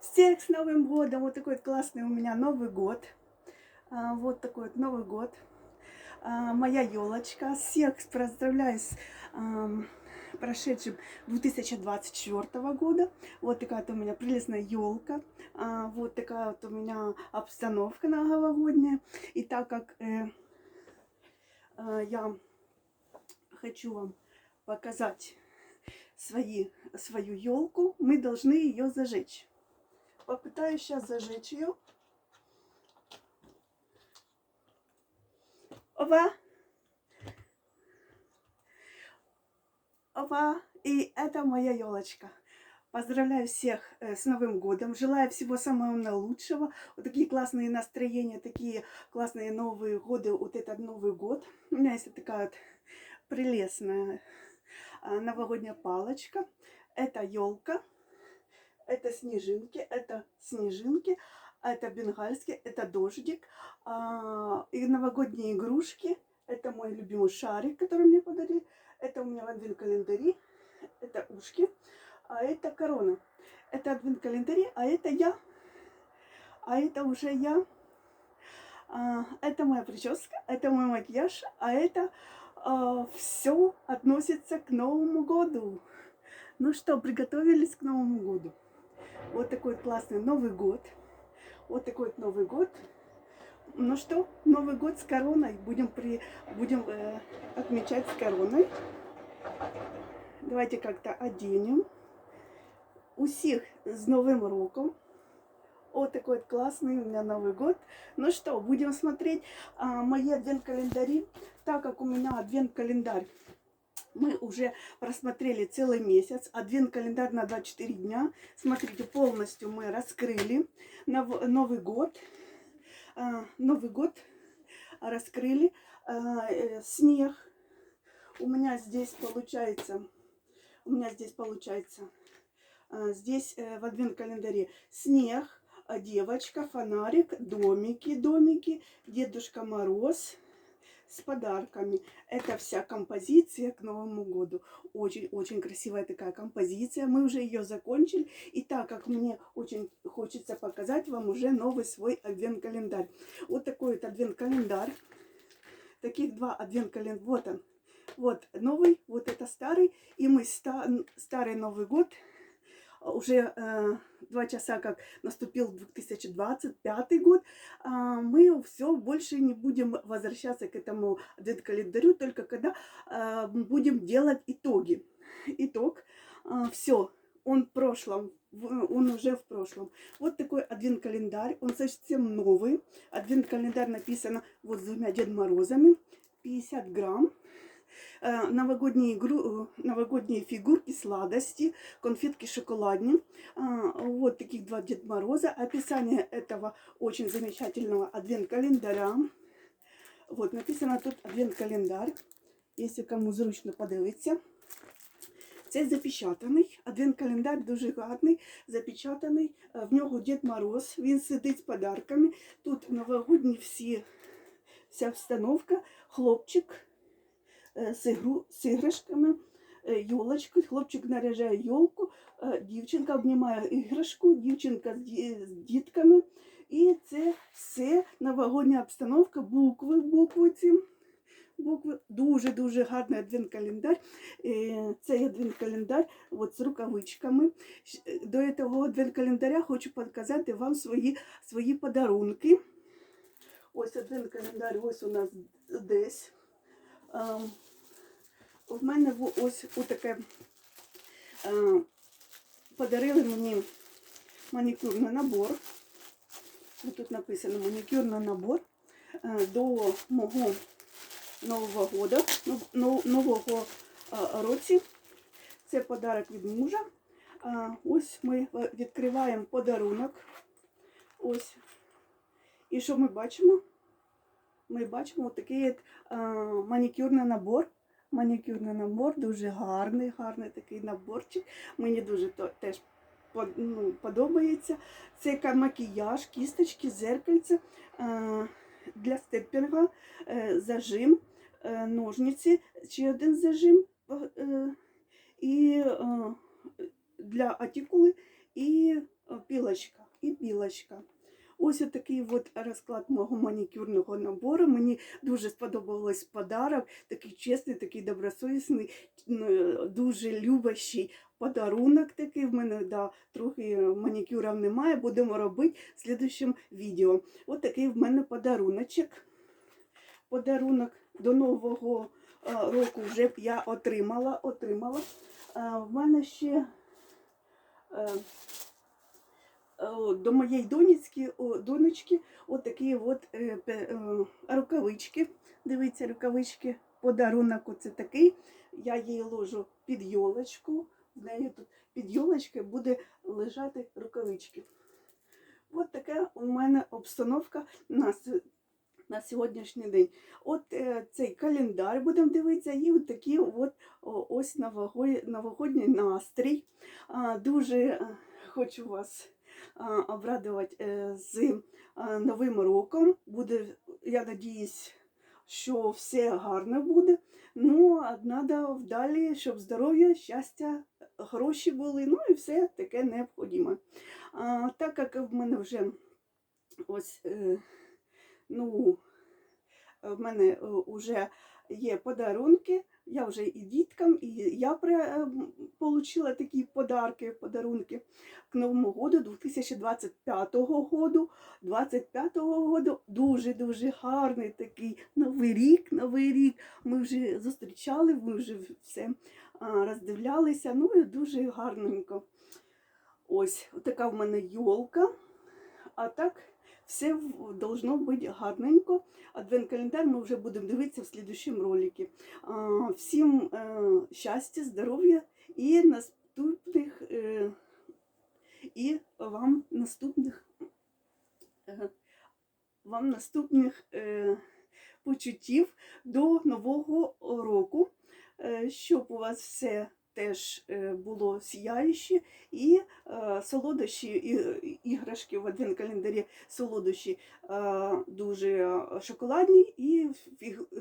Всех с Новым годом! Вот такой вот классный у меня Новый год. А, Вот такой вот Новый год. А, Моя елочка. Всех поздравляю с прошедшим 2024 года. Вот такая вот у меня прелестная елка. Вот такая вот у меня обстановка новогодняя. И так как э, я хочу вам показать свои, свою елку, мы должны ее зажечь. Попытаюсь сейчас зажечь ее. Опа! Опа! И это моя елочка. Поздравляю всех э, с Новым годом. Желаю всего самого наилучшего. Вот такие классные настроения, такие классные Новые годы. Вот этот Новый год. У меня есть такая вот прелестная а, новогодняя палочка. Это елка. Это снежинки. Это снежинки. Это бенгальский. Это дождик. А, И новогодние игрушки. Это мой любимый шарик, который мне подарили. Это у меня в адвент-календаре. Это ушки. А это корона. Это адвент-календарь, а это я. А это уже я. А, это моя прическа, это мой макияж, а это все относится к Новому году. Ну что, приготовились к Новому году? Вот такой вот классный Новый год. Вот такой вот Новый год. Ну что, Новый год с короной. Будем, при, будем э, отмечать с короной. Давайте как-то оденем. Усіх з Новим роком. Вот такой вот классный у меня Новый год. Ну что, будем смотреть а, мои адвент-календари. Так как у меня адвент-календарь мы уже просмотрели целый месяц. Адвент-календарь на 24 дня. Смотрите, полностью мы раскрыли Нов- Новый год. А, Новый год раскрыли. А, э, Снег. У меня здесь получается, у меня здесь получается а, Здесь э, в адвент-календаре снег, а, девочка, фонарик, домики, домики, Дедушка Мороз с подарками. Это вся композиция к Новому году. Очень-очень красивая такая композиция. Мы уже ее закончили. И так как мне очень хочется показать вам уже новый свой адвент-календарь. Вот такой вот адвент-календарь. Таких два адвент-календаря. Вот он. Вот новый, вот это старый. И мы ста- старый Новый год уже э, два часа, как наступил 2025 год, а, мы все больше не будем возвращаться к этому адвент-календарю, только когда э, будем делать итоги. Итог, все, он в прошлом, он уже в прошлом. Вот такой адвент-календарь, он совсем новый. Адвент-календарь написано вот с двумя Дед Морозами, 50 грамм. Э, новогодние, игру, э, новогодние фигурки, сладости, конфетки шоколадные. А, Вот таких два Дед Мороза. Описание этого очень замечательного адвент-календаря. Вот написано тут адвент-календар. Якщо кому зручно подивитися. Це запечатаний. Адвент-календар дуже гарний, запечатаний. Е, В нього Дід Мороз, він сидить з подарками. Тут новогодні всі, вся встановка, хлопчик е, З, ігру, з іграшками, е, йолочку. Хлопчик наряжає йолку, е, дівчинка обнімає іграшку, дівчинка з, дітками. І це все новогодня обстановка, букви в буквиці. Букви дуже-дуже гарний адвент-календар. Е, Цей адвент-календар от з рукавичками. Е, До цього адвент-календаря хочу показати вам свої, свої подарунки. Ось адвент-календар, ось у нас десь. В мене ось таке подарили мені манікюрний набор. Тут написано манікюрний набор е, до мого Нового года, нов- нов- нового е, році. Це подарок від мужа. А, Ось ми е, відкриваємо подарунок. Ось. І що ми бачимо? Ми бачимо такий е, манікюрний набор. Манікюрний набор, дуже гарний, гарний такий наборчик. Мені дуже то, теж ну, подобається. Це макіяж, кісточки, зеркальце е, для степінга, е, зажим, е, ножниці, ще один зажим і для атікули і пілочка і пілочка. Ось такий от розклад мого манікюрного набору. Мені дуже сподобалось подарок, такий чесний, такий добросовісний, дуже любящий подарунок такий. В мене да, трохи манікюрів немає, будемо робити в слідчому відео. Ось такий в мене подаруночок. Подарунок до Нового е, року вже я отримала. отримала. Е, В мене ще е, до моєї донечки, донечки от от е, е, рукавички. Дивіться, рукавички. Подарунок оце такий. Я її ложу під йолочку. В неї тут під йолочкою буде лежати рукавички. От така у мене обстановка на, на сьогоднішній день. От е, цей календар будемо дивитися, і от такий от о, ось новогодній настрій. А, дуже е, хочу вас обрадувати е, з Новим роком. Буде, я надіюсь, що все гарно буде. Ну, а треба вдалі, щоб здоров'я, щастя, гроші були, ну і все таке необхідне. Так як в мене вже ось, е, ну, в мене вже є подарунки, я вже і діткам, і я при, е, м, получила такі подарки, подарунки к Новому году 2025 году. 25-го году дуже-дуже гарний такий новий рік, новий рік. Ми вже зустрічали, ми вже все роздивлялися. Ну і дуже гарненько. Ось така в мене йолка. А так все должно бути гарненько. Адвент-календар ми вже будемо дивитися в слідчому ролику. Всім е, щастя, здоров'я і наступних е, і вам наступних е, вам наступних е, почуттів до Нового року, щоб у вас все теж було сіяюче і солодощі, і, іграшки в адвент-календарі солодощі е, дуже шоколадні, і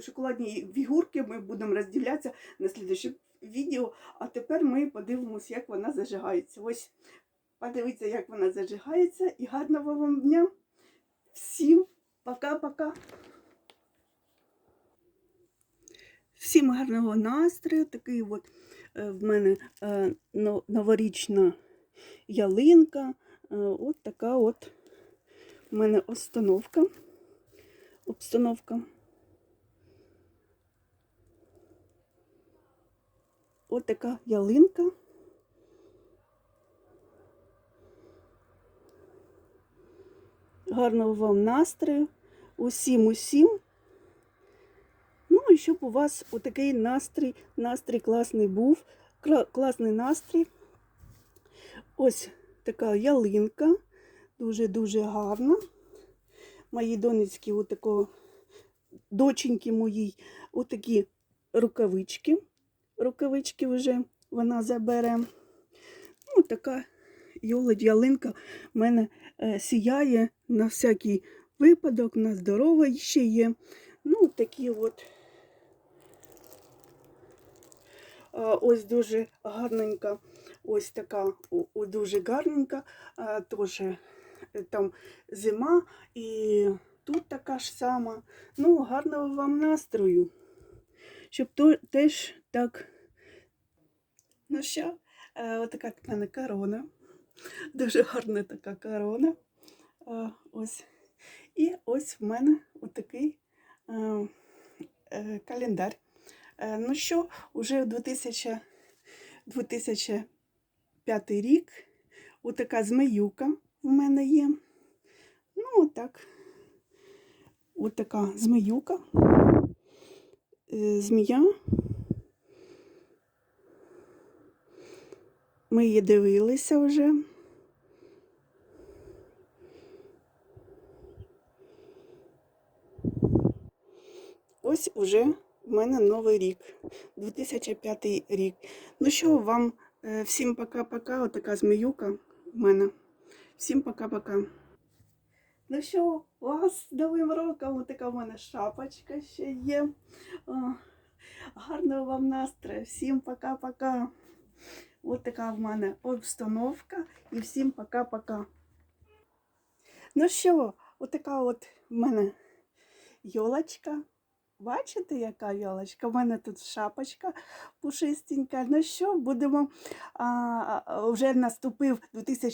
шоколадні фігурки ми будемо розділятися на слідчому відео. А тепер ми подивимося, як вона зажигається. Ось подивіться, як вона зажигається, і гарного вам дня! Всім пока-пока! Всім гарного настрою. Такий от е, в мене е, новорічна ялинка. Е, От така от в мене установка. Обстановка. От така ялинка. Гарного вам настрою. Усім усім. Ну і щоб у вас отакий настрій, настрій класний був, класний настрій. Ось така ялинка, дуже-дуже гарна. Мої донечки, отако, доченьки моїй, отакі рукавички. Рукавички вже вона забере. Ну, така йолодь ялинка в мене е, сіяє на всякий випадок, на здоров'я ще є. Ну, такі от. Ось дуже гарненька, ось така, о, дуже гарненька, теж е, там зима і тут така ж сама. Ну, гарного вам настрою, щоб то теж так. Ну що, е, отака в мене корона. Дуже гарна така корона. А, Ось. І ось в мене отакий е, е, календар. Е, Ну що, уже 2000, 2005 рік, отака змеюка в мене є. Ну, отак. Отака змеюка. Е, Змія. Ми її дивилися вже. Ось уже в мене новий рік, 2005 рік. Ну що, вам е, всім пока-пока. Отака зміюка в мене. Всім пока-пока. Ну що, вас з Новим роком, така в мене шапочка ще є. О, гарного вам настрою. Всім пока-пока. От така в мене обстановка. І всім пока-пока. Ну що, отака от в мене йолочка. Бачите, яка йолочка? У мене тут шапочка пушистенька. Ну що, будемо а, вже наступив 2000